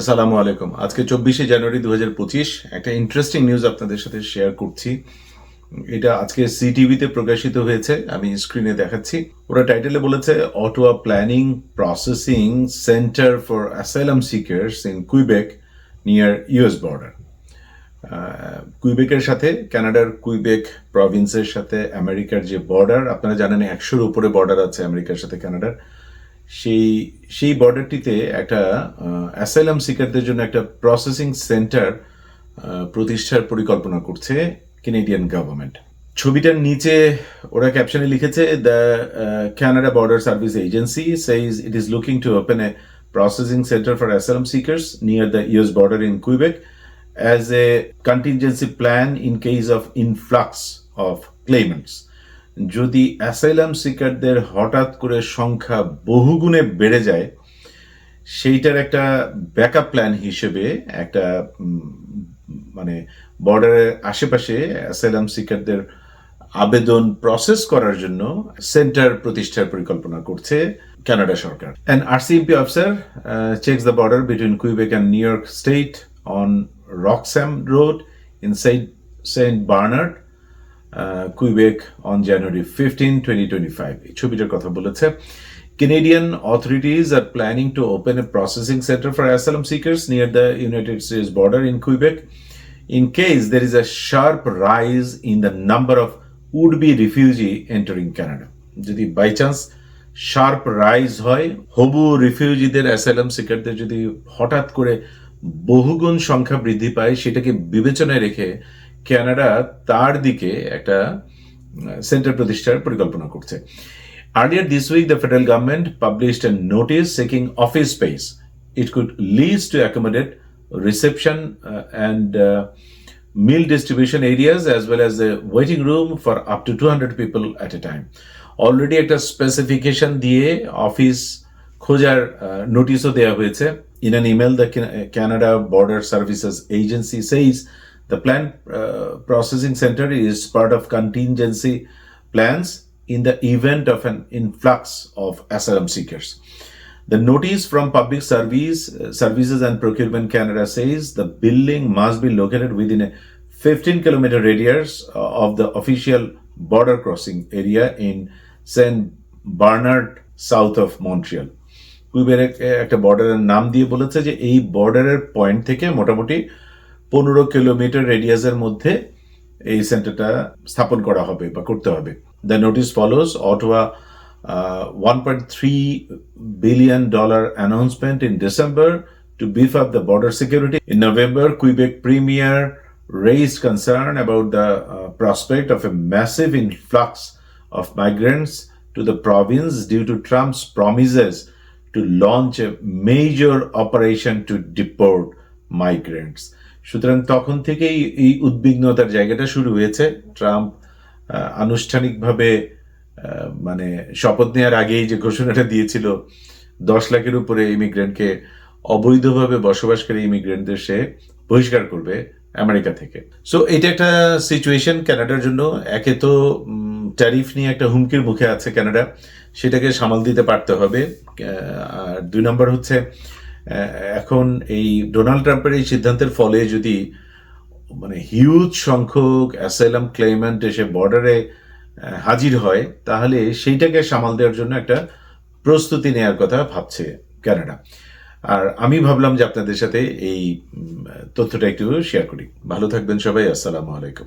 আসসালামু আলাইকুম। আজকে চব্বিশে জানুয়ারি দুহাজার পঁচিশ, একটা ইন্টারেস্টিং নিউজ আপনাদের সাথে শেয়ার করছি। এটা আজকে সিটিভিতে প্রকাশিত হয়েছে, আমি স্ক্রিনে দেখাচ্ছি। ওরা টাইটেলে বলেছে Ottawa planning processing centre for asylum seekers in Quebec near US border কুইবেকের সাথে কানাডার কুইবেক প্রভিন্সের সাথে আমেরিকার যে বর্ডার আপনারা জানেন একশোর উপরে বর্ডার আছে আমেরিকার সাথে কানাডার সেই সেই বর্ডারটিতে একটা অ্যাসাইলাম সিকারদের জন্য একটা প্রসেসিং সেন্টার প্রতিষ্ঠার পরিকল্পনা করছে কেনেডিয়ান গভর্নমেন্ট ছবিটার নিচে ওরা ক্যাপশনে লিখেছে the Canada border service agency says it is looking to open a processing centre for asylum seekers near the US border in Quebec as a contingency plan in case of influx of claimants যদি asylum সিকারদের হঠাৎ করে সংখ্যা বহুগুণে বেড়ে যায়, সেইটার একটা ব্যাকআপ প্ল্যান হিসেবে একটা মানে বর্ডারের আশেপাশে অ্যাসাইলাম সিকারদের আবেদন প্রসেস করার জন্য সেন্টার প্রতিষ্ঠার পরিকল্পনা করছে Canada Sarkar. And RCMP officer checks the border between Quebec and New York State on Roxham Road in Saint Saint Bernard Quebec on January fifteen twenty twenty five এই ছবিটার কথা বলেছে Canadian authorities are planning to open a processing center for asylum seekers near the United States border in Quebec in case there is a sharp rise in the number of would-be refugee entering Canada. যদি by chance sharp rise হয় হবু রিফিউজিদের asylum সিকারদের যদি হঠাৎ করে বহুগুণ সংখ্যা বৃদ্ধি পায় সেটাকে বিবেচনায় রেখে কানাডা তার দিকে একটা সেন্টার প্রতিষ্ঠার পরিকল্পনা করছে Earlier this week, the federal government published a notice seeking office space. It could lease to accommodate reception uh, and uh, meal distribution areas as well as a waiting room for up to 200 people at a time. Already একটা specification দিয়ে office খোঁজার নোটিশও দেওয়া হয়েছে in an email the Canada border services agency Says the plan processing centre is part of contingency plans in the event of an influx of asylum seekers. The notice from Public Service uh, Services and Procurement Canada says the building must be located within a 15 kilometer radius uh, of the official border crossing area in St. Bernard, south of Montreal. কুইবের একটা বর্ডারের নাম দিয়ে বলেছে যে এই বর্ডারের point থেকে মোটামুটি পনেরো কিলোমিটার রেডিয়াসের মধ্যে এই সেন্টারটা স্থাপন করা হবে বা করতে হবে the notice follows Ottawa one point three billion dollar announcement in December to beef up the border security in November Quebec premier raised concern about the uh, prospect of a massive influx of migrants to the province due to Trump's promises to launch a major operation to deport migrants. সুতরাং তখন থেকেই এই উদ্বিগ্নতার জায়গাটা শুরু হয়েছে। Trump আনুষ্ঠানিকভাবে মানে শপথ নেওয়ার আগেই যে ঘোষণাটা দিয়েছিল, দশ লাখের উপরে ইমিগ্রেন্টকে অবৈধভাবে বসবাসকারী ইমিগ্রেন্টদের সে বহিষ্কার করবে আমেরিকা থেকে। সো এটা একটা সিচুয়েশন ক্যানাডার জন্য। একে তো ট্যারিফ নিয়ে একটা হুমকির মুখে আছে ক্যানাডা সেটাকে সামাল দিতে পারতে হবে। আর দুই নম্বর হচ্ছে এখন এই ডোনাল্ড ট্রাম্পের এই সিদ্ধান্তের ফলে যদি মানে হিউজ সংখ্যক অ্যাসাইলাম ক্লেমেন্ট এসে বর্ডারে হাজির হয়, তাহলে সেইটাকে সামাল দেওয়ার জন্য একটা প্রস্তুতি নেওয়ার কথা ভাবছে কানাডা আর আমি ভাবলাম যে আপনাদের সাথে এই তথ্যটা একটু শেয়ার করি। ভালো থাকবেন সবাই, আসসালামু আলাইকুম।